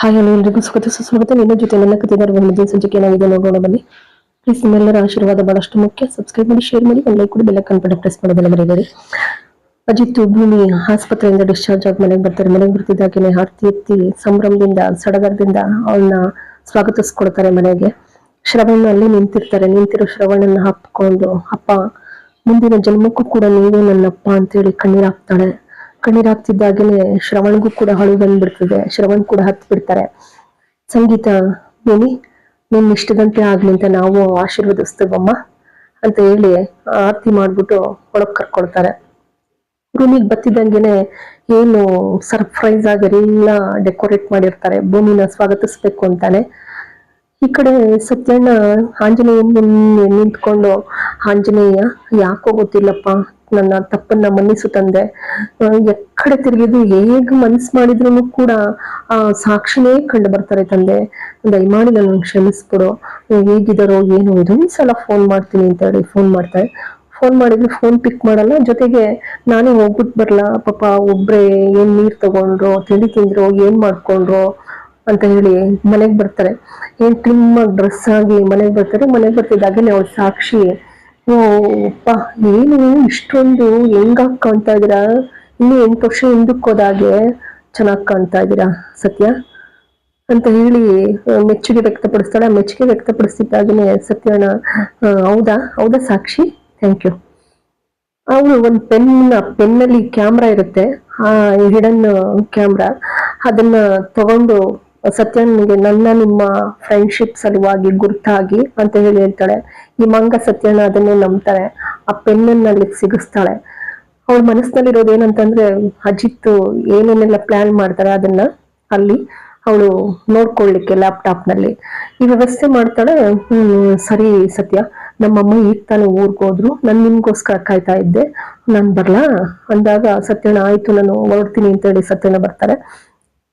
Hi hello ಎಲ್ರಿಗೂ ಸ್ವಾಗತ. ಸುಸ್ವಾಗತ ನಿಮ್ಮ ಜೊತೆ ನನ್ನ ಕಥೆದಾರ ಮುಂದಿನ ಸಂಚಿಕೆ ಏನಾಗಿದೆ ನೋಡೋಣ ಬನ್ನಿ ಪ್ಲೀಸ್ ನಿಮ್ಮೆಲ್ಲರ ಆಶೀರ್ವಾದ ಬಹಳಷ್ಟು ಮುಖ್ಯ. ಸಬ್ಸ್ಕ್ರೈಬ್ ಮಾಡಿ ಶೇರ್ ಮಾಡಿ, ಒಂದು ಲೈಕ್ ಕೂಡ ಬೆಲ್ಲ ಕನ್ಪಡ ಪ್ರೆಸ್ ಮಾಡೋದೆಲ್ಲ ಮರೆಯಬೇಡಿ ಅಜಿತ್ ಭೂಮಿ ಆಸ್ಪತ್ರೆಯಿಂದ ಡಿಸ್ಚಾರ್ಜ್ ಆಗಿ ಮನೆಗೆ ಬರ್ತಾರೆ. ಮನೆಗೆ ಬರ್ತಿದ್ದಾಗೇನೆ ಆರ್ತಿ ಎತ್ತಿ ಸಂಭ್ರಮದಿಂದ, ಸಡಗರದಿಂದ ಅವಳನ್ನ ಸ್ವಾಗತಿಸ್ಕೊಡ್ತಾರೆ ಮನೆಗೆ. ಶ್ರವಣ ಅಲ್ಲಿ ನಿಂತಿರ್ತಾರೆ. ನಿಂತಿರೋ ಶ್ರವಣನ ಹಾಕೊಂಡು ಅಪ್ಪ, ಮುಂದಿನ ಜನ್ಮಕ್ಕೂ ಕೂಡ ನೀವೇ ನನ್ನಪ್ಪ ಅಂತೇಳಿ ಕಣ್ಣೀರಾಗ್ತಾಳೆ ಕಣ್ಣೀರಾಗ್ತಿದ್ದಾಗೇನೆ ಶ್ರವಣ್ಗೂ ಕೂಡ ಹಳು ಬಂದ್ಬಿಡ್ತದೆ ಶ್ರವಣ್ ಕೂಡ ಹತ್ ಬಿಡ್ತಾರೆ. ಸಂಗೀತ ಭೂಮಿ ನಿನ್ನ ಇಷ್ಟದಂತೆ ಆಗ್ಲಿ ಅಂತ ನಾವು ಆಶೀರ್ವದಿಸ್ತೇವಮ್ಮ? ಅಂತ ಹೇಳಿ ಆರತಿ ಮಾಡ್ಬಿಟ್ಟು ಒಳಗ್ ಕರ್ಕೊಳ್ತಾರೆ. ರೂಮಿಗೆ ಬತ್ತಿದಂಗೆನೆ ಏನು ಸರ್ಪ್ರೈಸ್ ಆಗಿ ಎಲ್ಲ ಡೆಕೋರೇಟ್ ಮಾಡಿರ್ತಾರೆ. ಭೂಮಿನ ಸ್ವಾಗತಿಸ್ಬೇಕು ಅಂತಾನೆ. ಈ ಕಡೆ ಸತ್ಯಣ್ಣ ಆಂಜನೇಯ ನಿಂತ್ಕೊಂಡು, ಆಂಜನೇಯ, ಯಾಕೋ ಗೊತ್ತಿಲ್ಲಪ್ಪ ನನ್ನ ತಪ್ಪನ್ನ ಮನ್ನಿಸು ತಂದೆ. ಎಕ್ಕಡೆ ತಿರುಗಿದು ಹೇಗ್ ಮನ್ಸ್ ಮಾಡಿದ್ರು ಕೂಡ ಆ ಸಾಕ್ಷಿನೇ ಕಂಡು ಬರ್ತಾರೆ ತಂದೆ. ದಯಮಾಡಿ ನನ್ನ ಕ್ಷಮಿಸ್ಬಿಡು. ಹೇಗಿದಾರೋ ಏನು ಇದೊಂದ್ಸಲ ಫೋನ್ ಮಾಡ್ತೀನಿ ಅಂತ ಹೇಳಿ ಫೋನ್ ಮಾಡ್ತಾರೆ ಫೋನ್ ಮಾಡಿದ್ರೆ ಫೋನ್ ಪಿಕ್ ಮಾಡಲ್ಲ, ಜೊತೆಗೆ ನಾನೇ ಹೋಗ್ಬಿಟ್ಟು ಬರಲ್ಲ ಪಾಪ ಒಬ್ರೇ ಏನ್ ನೀರ್ ತಗೊಂಡ್ರು, ತಿಂಡಿ ತಿಂದ್ರು, ಏನ್ ಮಾಡ್ಕೊಂಡ್ರು ಅಂತ ಹೇಳಿ ಮನೆಗೆ ಬರ್ತಾರೆ. ಏನ್ ಆಗಿ ಡ್ರೆಸ್ ಆಗಿ ಮನೆಗೆ ಬರ್ತಾರೆ, ಮನೆಗೆ ಬರ್ತಿದ್ದಾಗಲೇ ಅವ್ರ ಸಾಕ್ಷಿ ಓ ಅಪ್ಪ ಏನು ಇಷ್ಟೊಂದು ಹೆಂಗಾಗ್ ಕಾಣ್ತಾ ಇದ್ದೀರಾ? ಇನ್ನು ಎಂಟು ವರ್ಷ ಹಿಂದಕ್ಕೆ ಹೋದಾಗೆ ಚೆನ್ನಾಗ್ ಕಾಣ್ತಾ ಇದ್ದೀರಾ, ಸತ್ಯ? ಅಂತ ಹೇಳಿ ಮೆಚ್ಚುಗೆ ವ್ಯಕ್ತಪಡಿಸ್ತಾಳೆ. ಆ ಮೆಚ್ಚುಗೆ ವ್ಯಕ್ತಪಡಿಸಿದ್ದಾಗನೇ ಸತ್ಯಣ್ಣ ಹೌದಾ? ಹೌದಾ ಸಾಕ್ಷಿ? ಥ್ಯಾಂಕ್ ಯು ಅವಳು ಒಂದು ಪೆನ್ ಪೆನ್ನಲ್ಲಿ ಕ್ಯಾಮ್ರಾ ಇರುತ್ತೆ. ಆ, ಹಿಡನ್ ಕ್ಯಾಮ್ರಾ. ಅದನ್ನ ತಗೊಂಡು ಸತ್ಯನಿಗೆ ನನ್ನ ನಿಮ್ಮ ಫ್ರೆಂಡ್ಶಿಪ್ ಸಲುವಾಗಿ ಗುರ್ತಾಗಿ ಅಂತ ಹೇಳಿ ಹೇಳ್ತಾಳೆ. ಈ ಮಂಗ ಸತ್ಯನ ಅದನ್ನೇ ನಂಬ್ತಾಳೆ. ಆ ಪೆನ್ನಲ್ಲಿ ಅಲ್ಲಿ ಸಿಗಿಸ್ತಾಳೆ. ಅವಳ ಮನಸ್ಸಿನಲ್ಲಿರೋದು ಏನಂತಂದ್ರೆ, ಅಜಿತ್ ಏನೇನೆಲ್ಲ ಪ್ಲಾನ್ ಮಾಡ್ತಾರೆ ಅದನ್ನ ಅಲ್ಲಿ ಅವಳು ನೋಡ್ಕೊಳ್ಳಿಕ್ಕೆ ಲ್ಯಾಪ್ಟಾಪ್ನಲ್ಲಿ. ಈ ವ್ಯವಸ್ಥೆ ಮಾಡ್ತಾಳೆ, ಹ್ಮ್, ಸರಿ ಸತ್ಯ. ನಮ್ಮಮ್ಮ ಈಗ ತಾನೇ ಊರ್ಗ್ ಹೋದ್ರು. ನಾನು ನಿಮ್ಗೋಸ್ಕರ ಕಾಯ್ತಾ ಇದ್ದೆ. ನಾನ್ ಬರ್ಲಾ? ಅಂದಾಗ ಸತ್ಯನ ಆಯ್ತು, ನಾನು ಹೊರಡ್ತೀನಿ ಅಂತ ಹೇಳಿ ಸತ್ಯನ ಬರ್ತಾರೆ.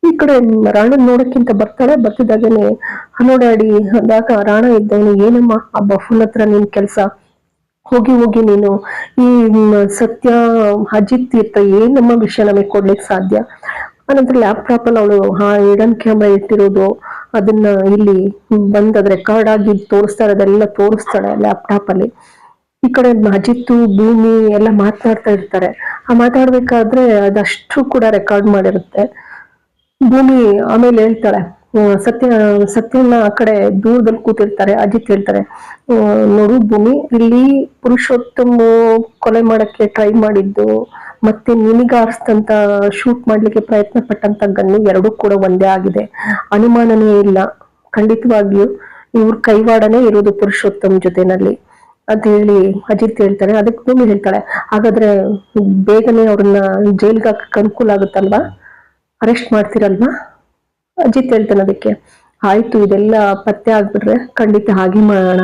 ಈ ಕಡೆ ರಾಣನ್ ನೋಡಕ್ಕಿಂತ ಬರ್ತಾಳೆ. ಬರ್ತಿದ್ದಾಗೇನೆ ಹನೋಡಾಡಿ ಅಂದಾಗ ರಾಣ ಇದ್ದವನು ಏನಮ್ಮ? ಆ ಬಫುನ್ ಹತ್ರ ನಿನ್ ಕೆಲ್ಸ. ಹೋಗಿ ಹೋಗಿ ನೀನು. ಈ ಸತ್ಯ, ಅಜಿತ್ ತೀರ್ಥ ಏನಮ್ಮ ವಿಷಯ ನಮಗೆ ಕೊಡ್ಲಿಕ್ಕೆ ಸಾಧ್ಯ? ಆನಂತರ ಲ್ಯಾಪ್ಟಾಪ್ ಅಲ್ಲಿ ಅವಳು, ಆ ಹಿಡನ್ ಕ್ಯಾಮ್ರಾ ಇಟ್ಟಿರೋದು, ಅದನ್ನ ಇಲ್ಲಿ ಬಂದ್ ಅದ್ ರೆಕಾರ್ಡ್ ಆಗಿ ತೋರಿಸ್ತಾ ಅದೆಲ್ಲ ತೋರಿಸ್ತಾಳೆ ಲ್ಯಾಪ್ಟಾಪ್ ಅಲ್ಲಿ. ಈ ಕಡೆ ಅಜಿತ್ತು ಭೂಮಿ ಎಲ್ಲ ಮಾತನಾಡ್ತಾ ಇರ್ತಾರೆ. ಆ ಮಾತಾಡ್ಬೇಕಾದ್ರೆ ಅದಷ್ಟು ಕೂಡ ರೆಕಾರ್ಡ್ ಮಾಡಿರುತ್ತೆ. ಭೂಮಿ ಆಮೇಲೆ ಹೇಳ್ತಾಳೆ ಸತ್ಯ, ಸತ್ಯನ ಆ ಕಡೆ ದೂರದಲ್ಲಿ ಕೂತಿರ್ತಾರೆ, ಅಜಿತ್ ಹೇಳ್ತಾರೆ ನೋಡು ಭೂಮಿ ಇಲ್ಲಿ ಪುರುಷೋತ್ತಮ ಕೊಲೆ ಮಾಡಕ್ಕೆ ಟ್ರೈ ಮಾಡಿದ್ದು, ಮತ್ತೆ ನಿನಗಾರಿಸ್ತಂತ ಶೂಟ್ ಮಾಡ್ಲಿಕ್ಕೆ ಪ್ರಯತ್ನ ಪಟ್ಟಂತ ಗನ್ನು ಎರಡೂ ಕೂಡ ಒಂದೇ ಆಗಿದೆ. ಅನುಮಾನನೇ ಇಲ್ಲ. ಖಂಡಿತವಾಗಿಯೂ ಇವ್ರ ಕೈವಾಡನೇ ಇರೋದು ಪುರುಷೋತ್ತಮ್ ಜೊತೆನಲ್ಲಿ. ಅಂತ ಹೇಳಿ ಅಜಿತ್ ಹೇಳ್ತಾರೆ. ಅದಕ್ಕೆ ಭೂಮಿ ಹೇಳ್ತಾಳೆ ಹಾಗಾದ್ರೆ ಬೇಗನೆ ಅವ್ರನ್ನ ಜೈಲ್ಗೆ ಹಾಕಕ್ಕೆ ಅನುಕೂಲ ಆಗುತ್ತಲ್ವಾ? ಅರೆಸ್ಟ್ ಮಾಡ್ತೀರಲ್ವಾ ಅಜಿತ್ ಹೇಳ್ತಾನೆ ಅದಕ್ಕೆ ಆಯ್ತು, ಇದೆಲ್ಲ ಪತ್ತೆ ಆಗ್ಬಿಟ್ರೆ ಖಂಡಿತ ಹಾಗೆ ಮಾಡೋಣ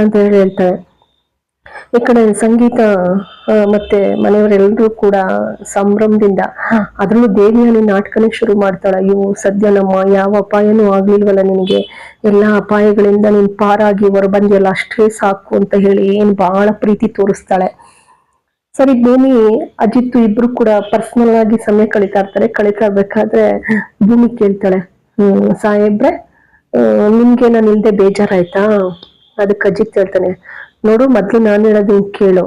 ಅಂತ ಹೇಳಿ ಹೇಳ್ತಾರೆ. ಈ ಕಡೆ ಸಂಗೀತ ಮತ್ತೆ ಮನೆಯವರೆಲ್ಲರೂ ಕೂಡ ಸಂಭ್ರಮದಿಂದ, ಅದ್ರಲ್ಲೂ ದೇವಿಯಲ್ಲಿ ನಾಟಕನೇ ಶುರು ಮಾಡ್ತಾಳ. ಇವು ಸದ್ಯ ನಮ್ಮ ಯಾವ ಅಪಾಯನೂ ಆಗ್ಲಿಲ್ವಲ್ಲ ನಿನಗೆ? ಎಲ್ಲಾ ಅಪಾಯಗಳಿಂದ ನೀನ್ ಪಾರಾಗಿ ಹೊರಬಂದಿಯಲ್ಲ, ಅಷ್ಟೇ ಸಾಕು ಅಂತ ಹೇಳಿ ಏನ್ ಬಹಳ ಪ್ರೀತಿ ತೋರಿಸ್ತಾಳೆ. ಸರಿ ಭೂಮಿ ಅಜಿತ್ ಇಬ್ರು ಕೂಡ ಪರ್ಸನಲ್ ಆಗಿ ಸಮಯ ಕಳೀತಾ ಇರ್ತಾರೆ ಕಳೀತಾ ಇರ್ಬೇಕಾದ್ರೆ ಭೂಮಿ ಕೇಳ್ತಾಳೆ. ಹ್ಮ್, ಸಾಹೇಬ್ರೆ ನಿಮ್ಗೆ ನಾನು ಇಲ್ದೆ ಬೇಜಾರಾಯ್ತಾ? ಅದಕ್ಕೆ ಅಜಿತ್ ಹೇಳ್ತಾನೆ, ನೋಡು, ಮೊದ್ಲು ನಾನು ಹೇಳೋದು ಕೇಳು.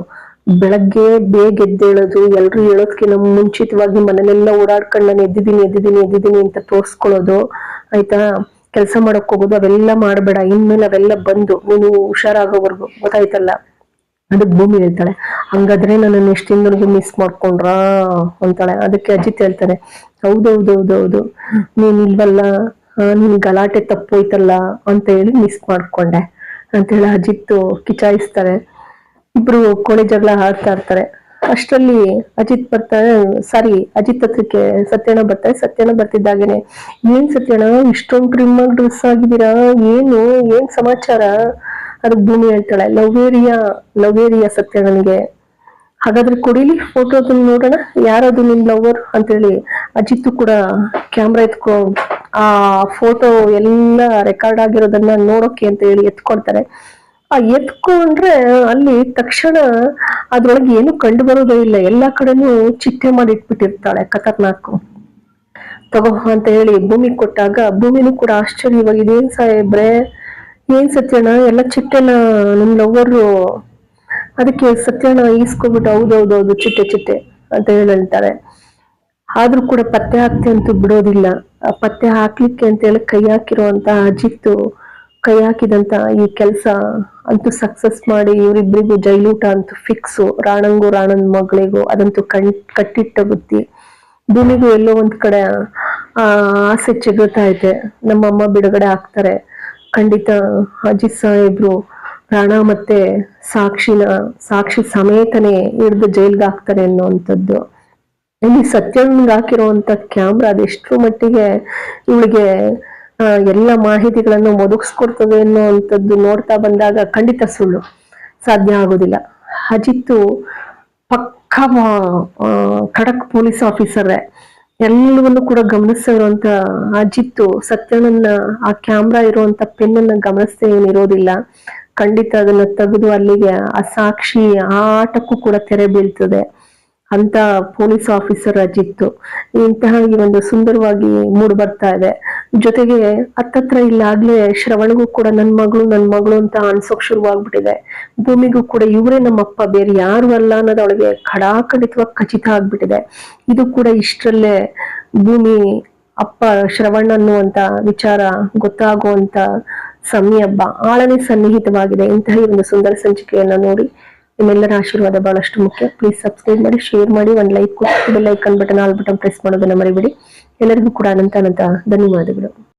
ಬೆಳಗ್ಗೆ ಬೇಗ ಎದ್ದೇಳೋದು, ಎಲ್ರು ಹೇಳೋದ್ಕಿಂತ ಮುಂಚಿತವಾಗಿ ಮನೇಲೆಲ್ಲ ಓಡಾಡ್ಕೊಂಡು ನಾನು ಎದ್ದಿದ್ದೀನಿ ಎದ್ದಿದ್ದೀನಿ ಎದ್ದಿದ್ದೀನಿ ಅಂತ ತೋರ್ಸ್ಕೊಳ್ಳೋದು, ಆಯ್ತಾ? ಕೆಲಸ ಮಾಡಕ್ ಹೋಗೋದು, ಅವೆಲ್ಲ ಮಾಡಬೇಡ. ಇನ್ಮೇಲೆ ಅವೆಲ್ಲ ಬಂದು, ನೀನು ಹುಷಾರಾಗೋವರೆಗೂ, ಗೊತ್ತಾಯ್ತಲ್ಲ? ಅದಕ್ಕೆ ಭೂಮಿ ಹೇಳ್ತಾಳೆ, ಹಂಗಾದ್ರೆ ನನ್ನ ಎಷ್ಟು ದಿನದವರೆಗೂ ಮಿಸ್ ಮಾಡ್ಕೊಂಡ್ರಾ? ಅಂತಾಳೆ. ಅದಕ್ಕೆ ಅಜಿತ್ ಹೇಳ್ತಾನೆ ಹೌದೌದೌದೌದು ನೀನ್ ಇಲ್ವಲ್ಲ? ನಿನ್ ಗಲಾಟೆ ತಪ್ಪೋಯ್ತಲ್ಲ? ಅಂತ ಹೇಳಿ ಮಿಸ್ ಮಾಡ್ಕೊಂಡೆ. ಅಂತ ಹೇಳಿ ಅಜಿತ್ ಕಿಚಾಯಿಸ್ತಾರೆ. ಇಬ್ರು ಕೋಳಿ ಜಗಳ ಆಡ್ತಾ ಇರ್ತಾರೆ. ಅಷ್ಟರಲ್ಲಿ ಅಜಿತ್ ಬರ್ತಾರೆ ಸಾರಿ, ಅಜಿತ್ ಹತ್ರಕ್ಕೆ ಸತ್ಯಣ್ಣ ಬರ್ತಾರೆ ಸತ್ಯಣ್ಣ ಬರ್ತಿದ್ದಾಗೇನೆ, ಏನ್ ಸತ್ಯಣ್ಣ? ಇಷ್ಟೊಂದು ಆಗಿ ಡ್ರೆಸ್ ಆಗಿದ್ದೀರಾ? ಏನು? ಏನ್ ಸಮಾಚಾರ? ಅದಕ್ಕೆ ಭೂಮಿ ಹೇಳ್ತಾಳೆ ಲವೇರಿಯಾ ಲವೇರಿಯಾ ಸತ್ಯಗಳಿಗೆ. ಹಾಗಾದ್ರೆ ಕುಡಿಲಿ ಫೋಟೋ ಅದನ್ನ ನೋಡೋಣ. ಯಾರದು ನಿಮ್ ಲವರ್ ಅಂತೇಳಿ ಅಜಿತ್ ಕೂಡ ಕ್ಯಾಮ್ರಾ ಎತ್ಕೊ, ಆ ಫೋಟೋ ಎಲ್ಲ ರೆಕಾರ್ಡ್ ಆಗಿರೋದನ್ನ ನೋಡೋಕೆ ಅಂತ ಹೇಳಿ ಎತ್ಕೊಳ್ತಾರೆ ಆ ಎತ್ಕೊಂಡ್ರೆ ಅಲ್ಲಿ ತಕ್ಷಣ ಅದ್ರೊಳಗೆ ಏನು ಕಂಡು ಬರೋದೇ ಇಲ್ಲ. ಎಲ್ಲಾ ಕಡೆನೂ ಚಿಟ್ಟೆ ಮಾಡಿ ಇಟ್ಬಿಟ್ಟಿರ್ತಾಳೆ ಖತರ್ನಾಕು. ತಗೋ ಅಂತ ಹೇಳಿ ಭೂಮಿ ಕೊಟ್ಟಾಗ ಭೂಮಿನೂ ಕೂಡ ಆಶ್ಚರ್ಯವಾಗಿ ಇದೇನ್ ಸಾಹೇಬ್ರೆ? ಏನ್ ಸತ್ಯಣ್ಣ? ಎಲ್ಲ ಚಿಟ್ಟೆನ ನಿಮ್ ಲವ್ವರು ಅದಕ್ಕೆ ಸತ್ಯಣ್ಣ ಈಸ್ಕೊಬಿಟ್ಟು ಹೌದೌದೌದು, ಚಿಟ್ಟೆ ಚಿಟ್ಟೆ ಅಂತ ಹೇಳಿ ಹೇಳ್ತಾರೆ. ಆದ್ರೂ ಕೂಡ ಪತ್ತೆ ಹಾಕ್ತಿ ಅಂತೂ ಬಿಡೋದಿಲ್ಲ. ಪತ್ತೆ ಹಾಕ್ಲಿಕ್ಕೆ ಅಂತ ಹೇಳಿ ಕೈ ಹಾಕಿರುವಂತ ಅಜಿತ್ತು, ಕೈ ಹಾಕಿದಂತ ಈ ಕೆಲಸ ಅಂತೂ ಸಕ್ಸಸ್ ಮಾಡಿ ಇವರಿಬ್ಬರಿಗೂ ಜೈಲೂಟ ಅಂತೂ ಫಿಕ್ಸು ರಾಣಂಗು ರಾಣನ್ ಮಗಳಿಗೂ ಅದಂತೂ ಕಣ್, ಕಟ್ಟಿಟ್ಟ ಬುತ್ತಿ ಭೂಮಿಗೂ ಎಲ್ಲೋ ಒಂದ್ ಕಡೆ ಆ ಆಸೆ ಚಿಗುತ್ತಾ ಇದೆ. ನಮ್ಮಮ್ಮ ಬಿಡುಗಡೆ ಆಗ್ತಾರೆ. ಖಂಡಿತ ಅಜಿತ್ ಸಾಹೇಬ್ರು ಪ್ರಾಣ ಮತ್ತೆ ಸಾಕ್ಷಿನ, ಸಾಕ್ಷಿ ಸಮೇತನೇ ಹಿಡಿದು ಜೈಲ್ಗೆ ಹಾಕ್ತಾರೆ ಅನ್ನುವಂಥದ್ದು. ಇಲ್ಲಿ ಸತ್ಯನ್ಗೆ ಹಾಕಿರುವಂತ ಕ್ಯಾಮ್ರಾ ಅದೆಷ್ಟರ ಮಟ್ಟಿಗೆ ಇವಳಿಗೆ ಎಲ್ಲ ಮಾಹಿತಿಗಳನ್ನು ಒದಗಿಸ್ಕೊಡ್ತದೆ ಅನ್ನುವಂಥದ್ದು ನೋಡ್ತಾ ಬಂದಾಗ ಖಂಡಿತ ಸುಳ್ಳು. ಸಾಧ್ಯ ಆಗೋದಿಲ್ಲ. ಅಜಿತ್ತು ಪಕ್ಕ ಖಡಕ್ ಪೊಲೀಸ್ ಆಫೀಸರೇ. ಎಲ್ಲವನ್ನೂ ಕೂಡ ಗಮನಿಸ್ತಾ ಇರುವಂತ ಅಜಿತ್ತು ಸತ್ಯನನ್ನ ಆ ಕ್ಯಾಮ್ರಾ ಇರುವಂತ ಪೆನ್ ಅನ್ನ ಗಮನಿಸ್ತಾ ಏನಿರೋದಿಲ್ಲ. ಖಂಡಿತ ಅದನ್ನ ತೆಗೆದು ಅಲ್ಲಿಗೆ ಆ ಸಾಕ್ಷಿ ಆಟಕ್ಕೂ ಕೂಡ ತೆರೆ ಬೀಳ್ತದೆ. ಅಂತ ಪೊಲೀಸ್ ಆಫೀಸರ್ ಅಜಿತ್ತು ಇಂತಹ ಈ ಒಂದು ಸುಂದರವಾಗಿ ಮೂಡ್ ಬರ್ತಾ ಇದೆ. ಜೊತೆಗೆ ಹತ್ತತ್ರ ಇಲ್ಲಾಗ್ಲೇ ಶ್ರವಣಗೂ ಕೂಡ ನನ್ ಮಗಳು ನನ್ ಮಗಳು ಅಂತ ಅನ್ಸೋಕ್ ಶುರುವಾಗ್ಬಿಟ್ಟಿದೆ. ಭೂಮಿಗೂ ಕೂಡ ಇವರೇ ನಮ್ಮಪ್ಪ ಬೇರೆ ಯಾರು ಅಲ್ಲ ಅನ್ನೋದು ಅವಳಿಗೆ ಖಡಾಖಂಡಿತವಾಗಿ ಖಚಿತ ಆಗ್ಬಿಟ್ಟಿದೆ. ಇದು ಕೂಡ ಇಷ್ಟರಲ್ಲೇ ಭೂಮಿ, ಅಪ್ಪ, ಶ್ರವಣ್ ಅನ್ನುವಂತ ವಿಚಾರ ಗೊತ್ತಾಗುವಂತ ಸಮಯ ಆಳನೆ ಸನ್ನಿಹಿತವಾಗಿದೆ ಇಂತಹ ಈ ಒಂದು ಸುಂದರ ಸಂಚಿಕೆಯನ್ನ ನೋಡಿ. ನಿಮ್ಮೆಲ್ಲರ ಆಶೀರ್ವಾದ ಬಹಳಷ್ಟು ಮುಖ್ಯ. ಪ್ಲೀಸ್ ಸಬ್ಸ್ಕ್ರೈಬ್ ಮಾಡಿ ಶೇರ್ ಮಾಡಿ, ಒಂದು ಲೈಕ್ ಕೊಟ್ಟು bell icon button all button press ಮಾಡೋದನ್ನ ಮರಿಬೇಡಿ. ಎಲ್ಲರಿಗೂ ಕೂಡ ಅನಂತ ಅನಂತ ಧನ್ಯವಾದಗಳು.